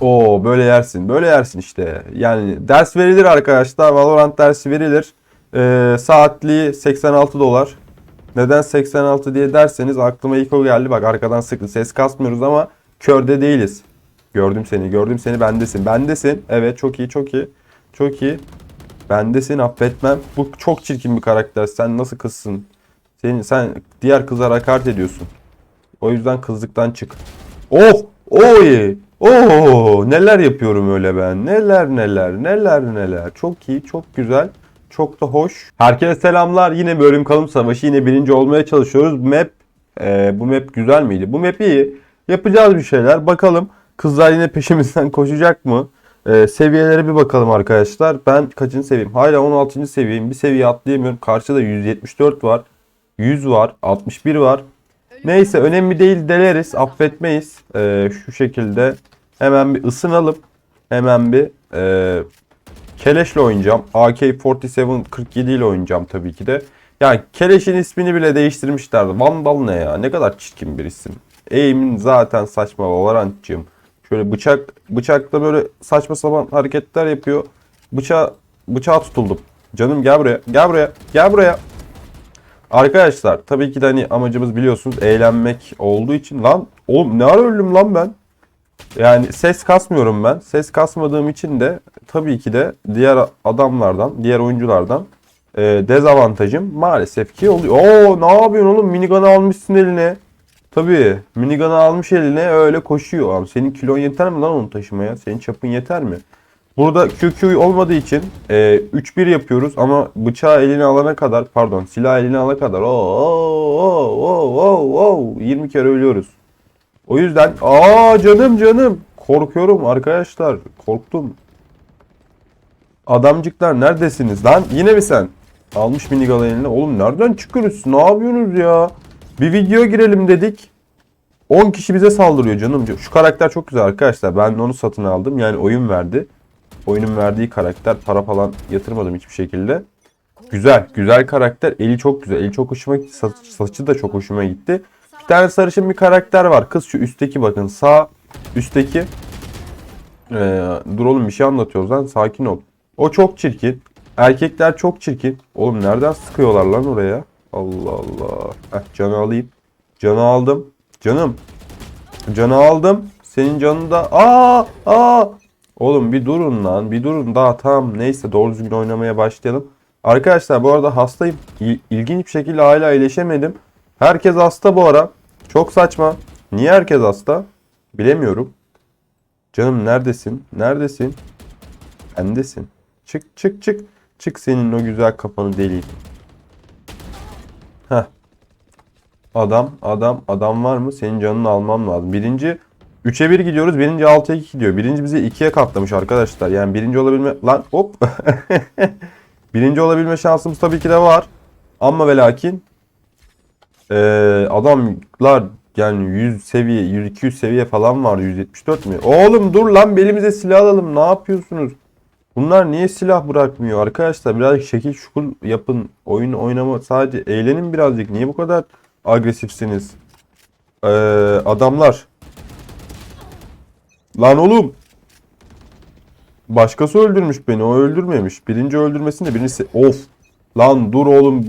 Oo böyle yersin. Böyle yersin işte. Yani ders verilir arkadaşlar. Valorant dersi verilir. Ee, saatliği 86 dolar. Neden 86 diye derseniz aklıma ilk o geldi. Bak arkadan sıktı. Ses kasmıyoruz ama körde değiliz. Gördüm seni. Gördüm seni. Bendesin. Bendesin. Evet çok iyi çok iyi. Çok iyi. Bendesin affetmem. Bu çok çirkin bir karakter. Sen nasıl kızsın? Senin, sen diğer kızlara hakaret ediyorsun. O yüzden kızlıktan çık. Oh! Oy! Oo! Neler yapıyorum öyle ben. Neler neler neler neler. Çok iyi, çok güzel. Çok da hoş. Herkese selamlar. Yine bölüm kalım savaşı. Yine birinci olmaya çalışıyoruz. Map e, bu map güzel miydi? Bu map iyi. Yapacağız bir şeyler. Bakalım kızlar yine peşimizden koşacak mı? E, seviyelere bir bakalım arkadaşlar. Ben kaçıncı seviyeyim? Hala 16. seviyeyim. Bir seviye atlayamıyorum. Karşıda 174 var. 100 var. 61 var. Neyse önemli değil deleriz. Affetmeyiz. Ee, şu şekilde hemen bir ısınalım. Hemen bir e, Keleş'le oynayacağım. AK-47 47 ile oynayacağım tabii ki de. Yani Keleş'in ismini bile değiştirmişlerdi. Vandal ne ya? Ne kadar çirkin bir isim. Aim'in zaten saçma Valorant'cığım. Şöyle bıçak bıçakla böyle saçma sapan hareketler yapıyor. Bıçağı bıçağa tutuldum. Canım gel buraya. Gel buraya. Gel buraya. Arkadaşlar tabii ki de hani amacımız biliyorsunuz eğlenmek olduğu için lan oğlum ne ara öldüm lan ben? Yani ses kasmıyorum ben. Ses kasmadığım için de tabii ki de diğer adamlardan, diğer oyunculardan e, dezavantajım maalesef ki oluyor. Oo ne yapıyorsun oğlum? Minigun'u almışsın eline. Tabii minigun'u almış eline öyle koşuyor. Abi senin kilon yeter mi lan onu taşımaya? Senin çapın yeter mi? Burada QQ olmadığı için e, 3-1 yapıyoruz ama bıçağı eline alana kadar pardon silah eline alana kadar o o o o 20 kere ölüyoruz. O yüzden aa canım canım korkuyorum arkadaşlar korktum. Adamcıklar neredesiniz lan? Yine mi sen? Almış minigun eline. Oğlum nereden çıkıyorsunuz? Ne yapıyorsunuz ya? Bir video girelim dedik. 10 kişi bize saldırıyor canım. Şu karakter çok güzel arkadaşlar. Ben onu satın aldım. Yani oyun verdi. Oyunun verdiği karakter para falan yatırmadım hiçbir şekilde. Güzel, güzel karakter. Eli çok güzel. Eli çok hoşuma gitti. Saç, saçı da çok hoşuma gitti. Bir tane sarışın bir karakter var. Kız şu üstteki bakın. Sağ üstteki. Ee, dur oğlum bir şey anlatıyoruz lan. Sakin ol. O çok çirkin. Erkekler çok çirkin. Oğlum nereden sıkıyorlar lan oraya? Allah Allah. Heh, canı alayım. Canı aldım. Canım. Canı aldım. Senin canını da... Aa! Aa! Oğlum bir durun lan. Bir durun daha tamam. Neyse doğru düzgün oynamaya başlayalım. Arkadaşlar bu arada hastayım. İl- İlginç bir şekilde hala iyileşemedim. Herkes hasta bu ara. Çok saçma. Niye herkes hasta? Bilemiyorum. Canım neredesin? Neredesin? Bendesin. Çık çık çık. Çık senin o güzel kafanı deleyim. Heh. Adam, adam, adam var mı? Senin canını almam lazım. Birinci 3'e 1 gidiyoruz. Birinci 6'ya 2 gidiyor. Birinci bizi 2'ye katlamış arkadaşlar. Yani birinci olabilme... Lan hop. birinci olabilme şansımız tabii ki de var. Ama ve lakin ee, adamlar yani 100 seviye, 100 200 seviye falan var. 174 mi? Oğlum dur lan belimize silah alalım. Ne yapıyorsunuz? Bunlar niye silah bırakmıyor arkadaşlar? Birazcık şekil şukul yapın. Oyun oynama sadece eğlenin birazcık. Niye bu kadar agresifsiniz? Ee, adamlar. Lan oğlum. Başkası öldürmüş beni. O öldürmemiş. Birinci öldürmesinde birincisi. Of. Lan dur oğlum.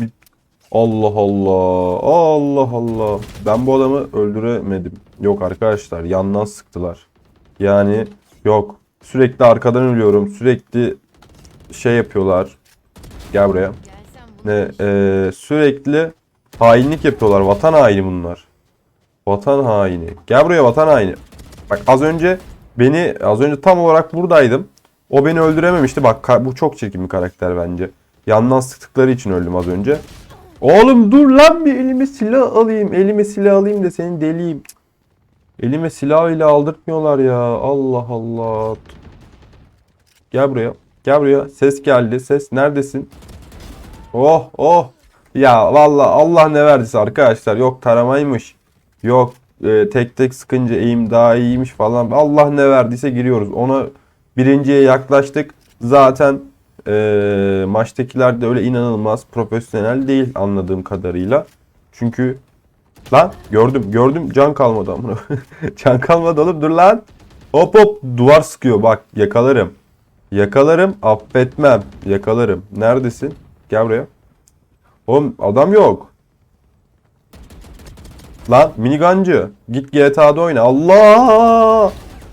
Allah Allah. Allah Allah. Ben bu adamı öldüremedim. Yok arkadaşlar. Yandan sıktılar. Yani yok. Sürekli arkadan ölüyorum. Sürekli şey yapıyorlar. Gel buraya. Ne, e, sürekli hainlik yapıyorlar. Vatan haini bunlar. Vatan haini. Gel buraya vatan haini. Bak az önce beni az önce tam olarak buradaydım. O beni öldürememişti. Bak bu çok çirkin bir karakter bence. Yandan sıktıkları için öldüm az önce. Oğlum dur lan bir elime silah alayım. Elime silah alayım da seni deliyim. Elime silah ile aldırtmıyorlar ya. Allah Allah. Gel buraya. Gel buraya. Ses geldi. Ses neredesin? Oh oh. Ya valla Allah ne verdiyse arkadaşlar. Yok taramaymış. Yok e, tek tek sıkınca eğim daha iyiymiş falan. Allah ne verdiyse giriyoruz. Ona birinciye yaklaştık. Zaten e, maçtakiler de öyle inanılmaz profesyonel değil anladığım kadarıyla. Çünkü lan gördüm gördüm can kalmadı amına. can kalmadı oğlum dur lan. Hop hop duvar sıkıyor bak yakalarım. Yakalarım affetmem. Yakalarım. Neredesin? Gel buraya. Oğlum adam yok. Lan minigancı. Git GTA'da oyna. Allah!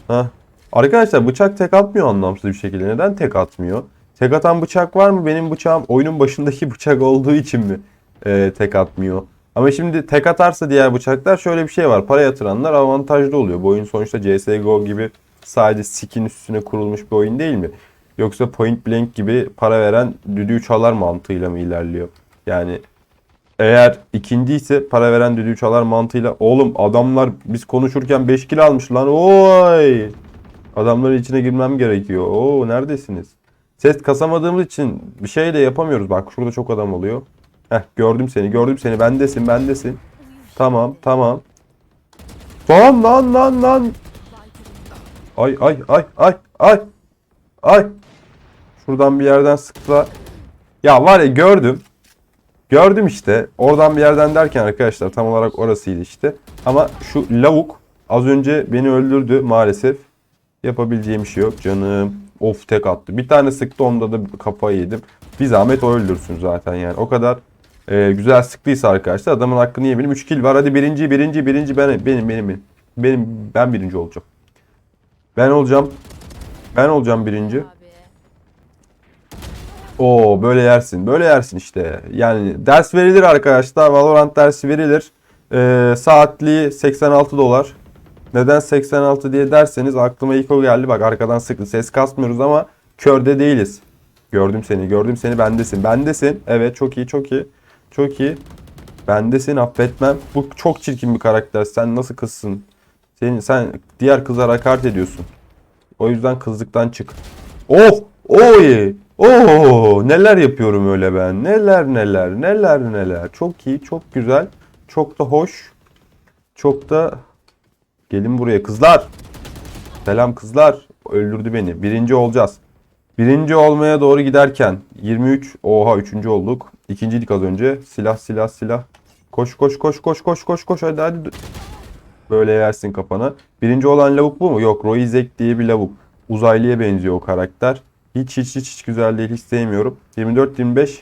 Heh. Arkadaşlar bıçak tek atmıyor anlamsız bir şekilde. Neden tek atmıyor? Tek atan bıçak var mı? Benim bıçağım oyunun başındaki bıçak olduğu için mi e, tek atmıyor? Ama şimdi tek atarsa diğer bıçaklar şöyle bir şey var. Para yatıranlar avantajlı oluyor. Bu oyun sonuçta CSGO gibi sadece skin üstüne kurulmuş bir oyun değil mi? Yoksa Point Blank gibi para veren düdüğü çalar mantığıyla mı ilerliyor? Yani eğer ikinci ise para veren düdüğü çalar mantığıyla oğlum adamlar biz konuşurken 5 kilo almış lan oy! Adamların içine girmem gerekiyor. Oo neredesiniz? Ses kasamadığımız için bir şey de yapamıyoruz. Bak şurada çok adam oluyor. Heh gördüm seni gördüm seni. Bendesin bendesin. Tamam tamam. Lan lan lan lan! Ay ay ay ay ay ay! Şuradan bir yerden sıktılar. Ya var ya gördüm Gördüm işte. Oradan bir yerden derken arkadaşlar tam olarak orasıydı işte. Ama şu lavuk az önce beni öldürdü maalesef. Yapabileceğim şey yok canım. Of tek attı. Bir tane sıktı onda da kafayı yedim. Bir zahmet o öldürsün zaten yani. O kadar e, güzel sıktıysa arkadaşlar adamın hakkını yemeyelim. 3 kill var. Hadi birinci birinci birinci ben benim benim benim. Benim ben birinci olacağım. Ben olacağım. Ben olacağım birinci. Oo böyle yersin. Böyle yersin işte. Yani ders verilir arkadaşlar. Valorant dersi verilir. Ee, saatliği 86 dolar. Neden 86 diye derseniz aklıma ilk o geldi. Bak arkadan sıktı. Ses kasmıyoruz ama körde değiliz. Gördüm seni. Gördüm seni. Bendesin. Bendesin. Evet çok iyi çok iyi. Çok iyi. Bendesin affetmem. Bu çok çirkin bir karakter. Sen nasıl kızsın? Senin, sen diğer kızlara hakaret ediyorsun. O yüzden kızlıktan çık. Of! Oy! Oo! Neler yapıyorum öyle ben. Neler neler neler neler. Çok iyi, çok güzel. Çok da hoş. Çok da gelin buraya kızlar. Selam kızlar. Öldürdü beni. Birinci olacağız. Birinci olmaya doğru giderken 23 oha üçüncü olduk. İkinciydik az önce. Silah silah silah. Koş koş koş koş koş koş koş hadi hadi. Böyle yersin kafana. Birinci olan lavuk bu mu? Yok Roizek diye bir lavuk. Uzaylıya benziyor o karakter. Hiç hiç hiç, hiç güzel değil. Hiç sevmiyorum. 24-25.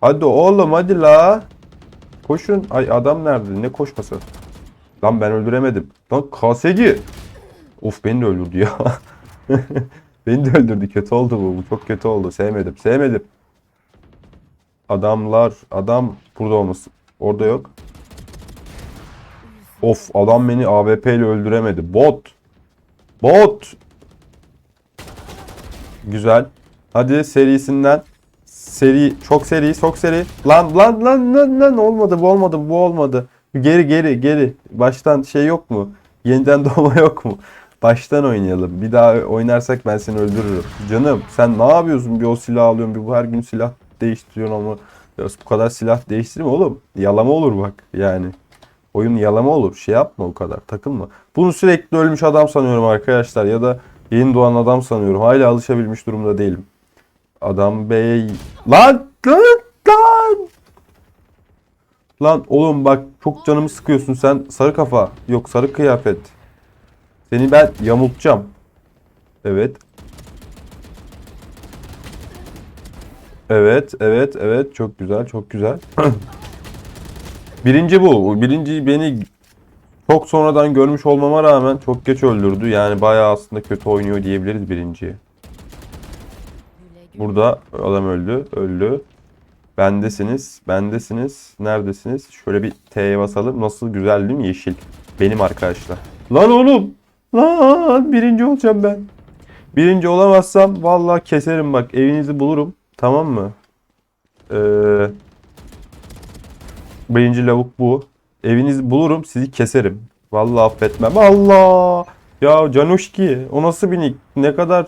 Hadi oğlum hadi la. Koşun. Ay adam nerede? Ne koşması? Lan ben öldüremedim. Lan kaseci. Of beni de öldürdü ya. beni de öldürdü. Kötü oldu bu. Bu çok kötü oldu. Sevmedim. Sevmedim. Adamlar. Adam burada olması. Orada yok. Of adam beni AWP ile öldüremedi. Bot. Bot. Güzel. Hadi serisinden. Seri, çok seri, çok seri. Lan lan lan lan lan olmadı, bu olmadı, bu olmadı. Geri geri geri. Baştan şey yok mu? Yeniden doğma yok mu? Baştan oynayalım. Bir daha oynarsak ben seni öldürürüm. Canım sen ne yapıyorsun? Bir o silah alıyorsun, bir bu her gün silah değiştiriyorsun ama bu kadar silah değiştirme oğlum. Yalama olur bak yani. Oyun yalama olur. Şey yapma o kadar. Takılma. Bunu sürekli ölmüş adam sanıyorum arkadaşlar. Ya da yeni doğan adam sanıyorum. Hala alışabilmiş durumda değilim. Adam bey... Lan! Lan! Lan! Lan oğlum bak çok canımı sıkıyorsun sen. Sarı kafa. Yok sarı kıyafet. Seni ben yamultacağım. Evet. Evet, evet, evet. Çok güzel, çok güzel. Birinci bu. Birinci beni çok sonradan görmüş olmama rağmen çok geç öldürdü. Yani bayağı aslında kötü oynuyor diyebiliriz güle. Burada adam öldü. Öldü. Bendesiniz. Bendesiniz. Neredesiniz? Şöyle bir T'ye basalım. Nasıl güzel değil mi? Yeşil. Benim arkadaşlar. Lan oğlum. Lan birinci olacağım ben. Birinci olamazsam vallahi keserim bak. Evinizi bulurum. Tamam mı? Ee, birinci lavuk bu. Evinizi bulurum sizi keserim. Vallahi affetmem. Allah. Ya Canuşki o nasıl bir nick? Ne kadar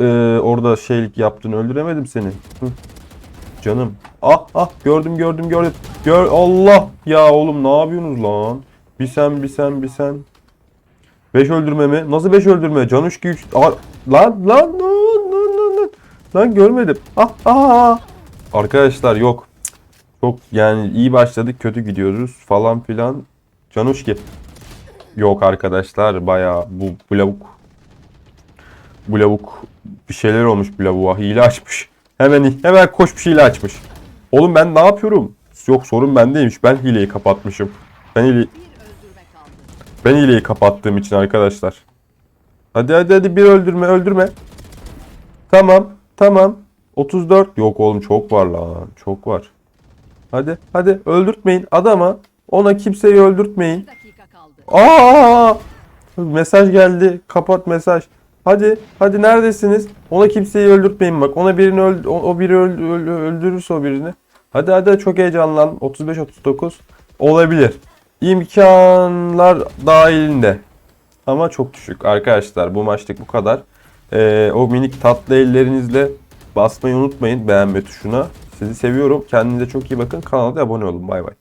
ee, orada şeylik yaptın öldüremedim seni. Hı. Canım. Ah ah gördüm gördüm gördüm. Gör Allah ya oğlum ne yapıyorsunuz lan? Bir sen bir sen bir sen. 5 öldürme mi? Nasıl 5 öldürme? Canuşki 3. Lan lan lan lan lan lan. Lan görmedim. Ah ah. ah. Arkadaşlar yok. Çok yani iyi başladık kötü gidiyoruz falan filan. Canuşki. Yok arkadaşlar bayağı bu, bu lavuk bu lavuk bir şeyler olmuş bu lavuğa hile açmış. Hemen hemen koş bir hile açmış. Oğlum ben ne yapıyorum? Yok sorun bendeymiş. Ben hileyi kapatmışım. Ben hile, Bir öldürme kaldı. ben hileyi kapattığım için arkadaşlar. Hadi hadi hadi bir öldürme öldürme. Tamam tamam. 34. Yok oğlum çok var lan. Çok var. Hadi hadi öldürtmeyin adama. Ona kimseyi öldürtmeyin. Aa! Mesaj geldi. Kapat mesaj. Hadi, hadi neredesiniz? Ona kimseyi öldürtmeyin bak. Ona birini öl o, o biri öl- öl- öldürürse o birini. Hadi hadi çok heyecanlan. 35 39 olabilir. İmkanlar dahilinde. Ama çok düşük arkadaşlar. Bu maçlık bu kadar. Ee, o minik tatlı ellerinizle basmayı unutmayın beğenme tuşuna. Sizi seviyorum. Kendinize çok iyi bakın. Kanala da abone olun. Bay bay.